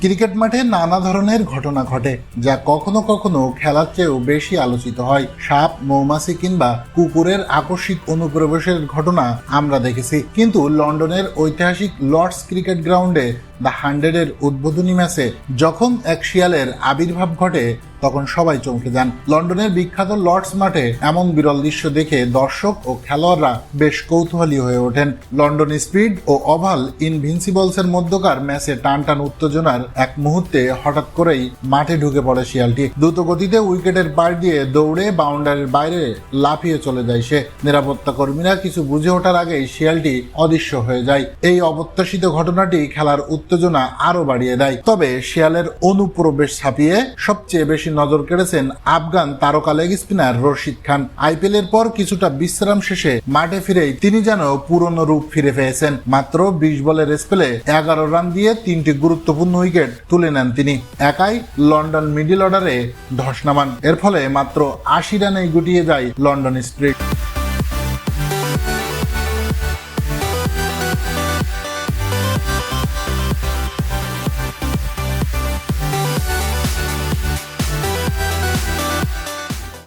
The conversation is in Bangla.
ক্রিকেট মাঠে নানা ধরনের ঘটনা ঘটে, যা কখনো কখনো খেলার চেয়েও বেশি আলোচিত হয়। সাপ, মৌমাছি কিংবা কুকুরের আকস্মিক অনুপ্রবেশের ঘটনা আমরা দেখেছি। কিন্তু লন্ডনের ঐতিহাসিক লর্ডস ক্রিকেট গ্রাউন্ডে দ্য হান্ড্রেডের উদ্বোধনী ম্যাচে যখন এক শিয়ালের আবির্ভাব ঘটে, তখন সবাই চমকে যান। লন্ডনের বিখ্যাত লর্ডস মাঠে এমন বিরল দৃশ্য দেখে দর্শক ও খেলোয়াড়রা বেশ কৌতূহলী হয়ে ওঠেন। লন্ডন স্পিড ও অভাল ইনভিনসিবলসের মধ্যকার ম্যাচে টান টান উত্তেজনার এক মুহূর্তে হঠাৎ করেই মাঠে ঢুকে পড়ে শিয়ালটি। দ্রুত গতিতে উইকেটের পার দিয়ে দৌড়ে বাউন্ডারির বাইরে লাফিয়ে চলে যায় সে। নিরাপত্তা কর্মীরা কিছু বুঝে ওঠার আগেই শিয়ালটি অদৃশ্য হয়ে যায়। এই অপ্রত্যাশিত ঘটনাটি খেলার উত্তেজনা আরও বাড়িয়ে দেয়। তবে শিয়ালের অনুপ্রবেশ ছাপিয়ে সবচেয়ে বেশি নজর কেড়েছেন আফগান তারকা leg spinner Rashid Khan. IPL এর পর কিছুটা বিশ্রাম শেষে মাঠে ফিরেই তিনি যেন পুরনো রূপ ফিরে পেয়েছেন। মাত্র বিশ বলের স্পেলে এগারো রান দিয়ে তিনটি গুরুত্বপূর্ণ উইকেট তুলে নেন তিনি। একাই লন্ডন মিডল অর্ডারে ধস নামান। এর ফলে মাত্র আশি রানেই গুটিয়ে যায় লন্ডন স্প্রিট।